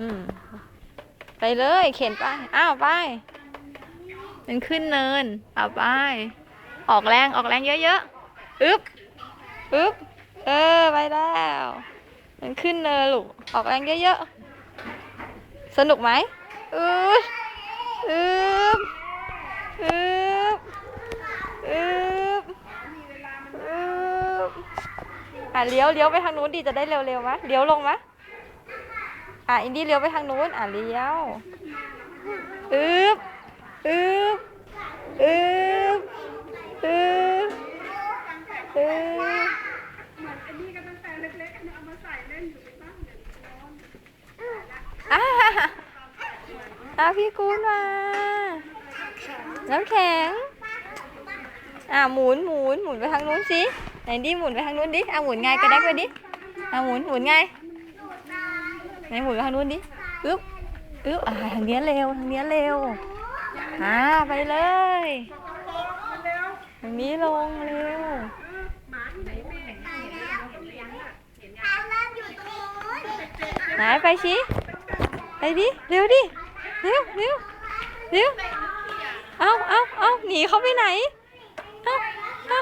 อืมไปเลยเข็นไป อ้าวไป มันขึ้นเนิน เอาไป ออกแรงออกแรงเยอะๆ อึ๊บ อึ๊บ เออไปแล้ว มันขึ้นเนินลูก ออกแรงเยอะๆ สนุกไหมอึ๊บ อึ๊บ อึ๊บ อึ๊บ อึ๊บ อะเลี้ยวเลี้ยวไปทางนู้นดีจะได้เร็วๆมะเลี้ยวลงมะ อะอินดี้เลี้ยวไปทางนู้นอะเลี้ยวอึ๊บอึ๊บอึ๊บอึ๊บอึ๊บอ่าอ่าพี่กูนมาน้ำแข็งอ่าหมุนหมุนหมุนไปทางนู้นสิไหนดิหมุนไปทางนู้นดิอ่าหมุนไงกระแดกไปดิอ่าหมุนหมุนไง นหมุนทางนู้นดิอึ๊บอึ๊บอ่าทางเนี้ยเร็วทางเนี้ยเร็วอ่าไปเลยทางนี้ลงเร็วไหนไปชี้ไปดิเร็วดิเร็วเร็วเร็วเอาเอาเอาหนีเขาไปไหนเอาเอา